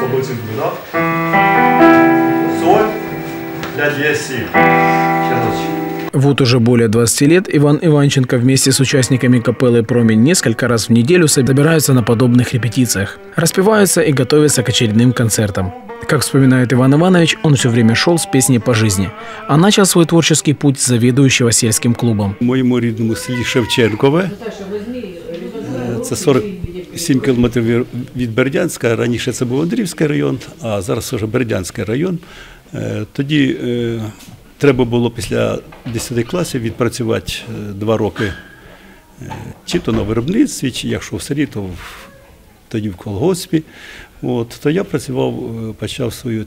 Событий да? Соль для диаси. Вот уже более 20 лет Иван Иванченко вместе с участниками капеллы «Промень» несколько раз в неделю собираются на подобных репетициях, распеваются и готовятся к очередным концертам. Как вспоминает Иван Иванович, он все время шел с песней по жизни, а начал свой творческий путь с заведующего сельским клубом. Моему ритму селі Шевченкове, это 40 7 кілометрів від Бердянська. Раніше це був Андрівський район, а зараз вже Бердянський район. Е, тоді е, треба було після 10 класів відпрацювати е, два роки чи то на виробництві, чи якщо в селі, то тоді в колгоспі. От, То я працював, почав свою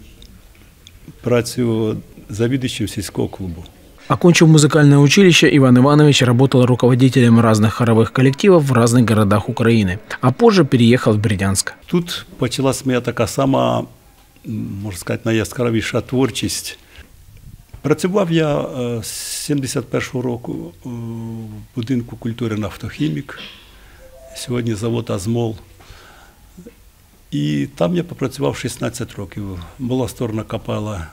працю завідувачем сільського клубу. Окончив музыкальное училище, Иван Иванович работал руководителем разных хоровых коллективов в разных городах Украины, а позже переехал в Бердянск. Тут почалась моя така сама, м, можна сказати, найяскравіша творчість. Працював я е, з 71-го року е, в будинку культури «Нафтохімік», сьогодні завод «Азмол». І там я попрацював 16 років. Була створена капела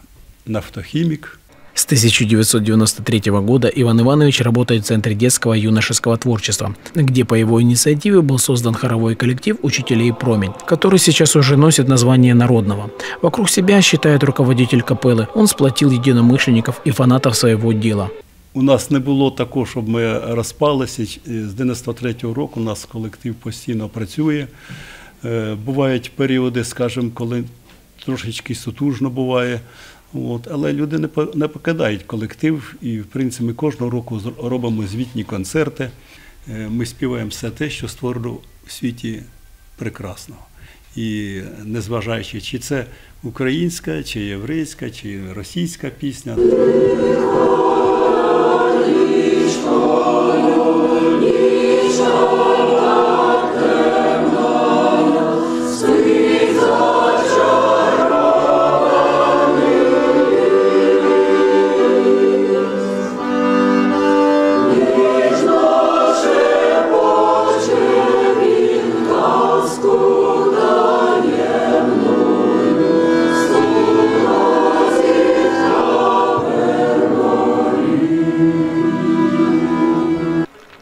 «Нафтохімік». С 1993 года Иван Иванович работает в Центре детского и юношеского творчества, где по его инициативе был создан хоровой коллектив учителей «Промень», который сейчас уже носит название народного. Вокруг себя, считает руководитель капеллы, он сплотил единомышленников и фанатов своего дела. У нас не було такого, щоб ми розпалися. З 93-го року у нас колектив постійно працює. Е, Бувають періоди, скажімо, коли трошечки сутужно буває. От, але люди не по- не покидають колектив, і в принципі ми кожного року робимо звітні концерти. Е, Ми співаємо все те, що створено в світі прекрасного. І незважаючи, чи це українська, чи єврейська, чи російська пісня.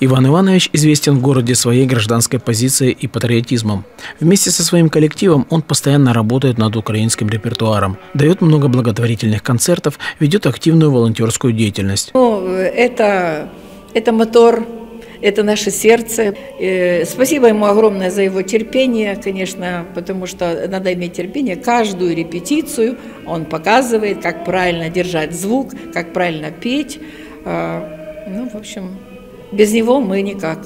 Иван Иванович известен в городе своей гражданской позицией и патриотизмом. Вместе со своим коллективом он постоянно работает над украинским репертуаром, дает много благотворительных концертов, ведет активную волонтерскую деятельность. Ну, это, это мотор, это наше сердце. Э, Спасибо ему огромное за его терпение, конечно, потому что надо иметь терпение. Каждую репетицию он показывает, как правильно держать звук, как правильно петь. А, Ну, в общем, без него мы никак.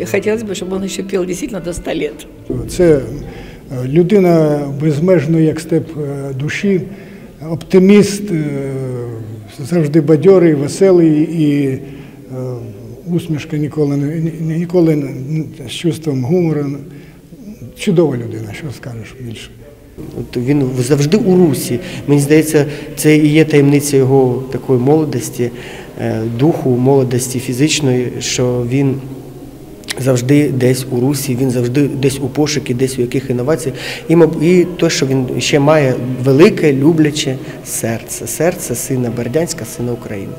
И Хотелось бы, чтобы он еще пел действительно до 100 лет. Це е, людина безмежно, як степ е, душі, оптиміст, е, завжди бадьорий, веселий і е, усмішка ніколи не ні- ніколи не- з чувством гумору. Чудова людина, що скажеш більше. От він завжди у русі. Мені здається, це і є таємниця його такої молодості, е, духу, молодості фізичної, що він завжди десь у русі, він завжди десь у пошукі, десь у яких інновацій. І, маб- і те, що він ще має велике, любляче серце, серце сина Бердянська, сина України.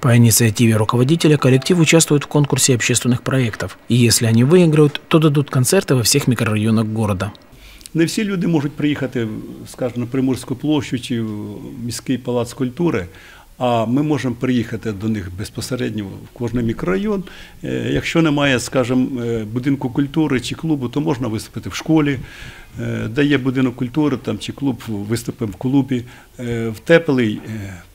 По инициативе руководителя коллектив участвует в конкурсе общественных проектов. И если они выиграют, то дадут концерты во всех микрорайонах города. Не всі люди можуть приїхати, скажімо, на Приморську площу чи в міський палац культури, а ми можемо приїхати до них безпосередньо в кожний мікрорайон. Е, Якщо немає, скажімо, е, будинку культури чи клубу, то можна виступити в школі. Е, Де є будинок культури там, чи клуб, виступимо в клубі. В теплий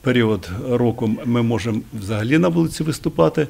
період року ми можемо взагалі на вулиці виступати.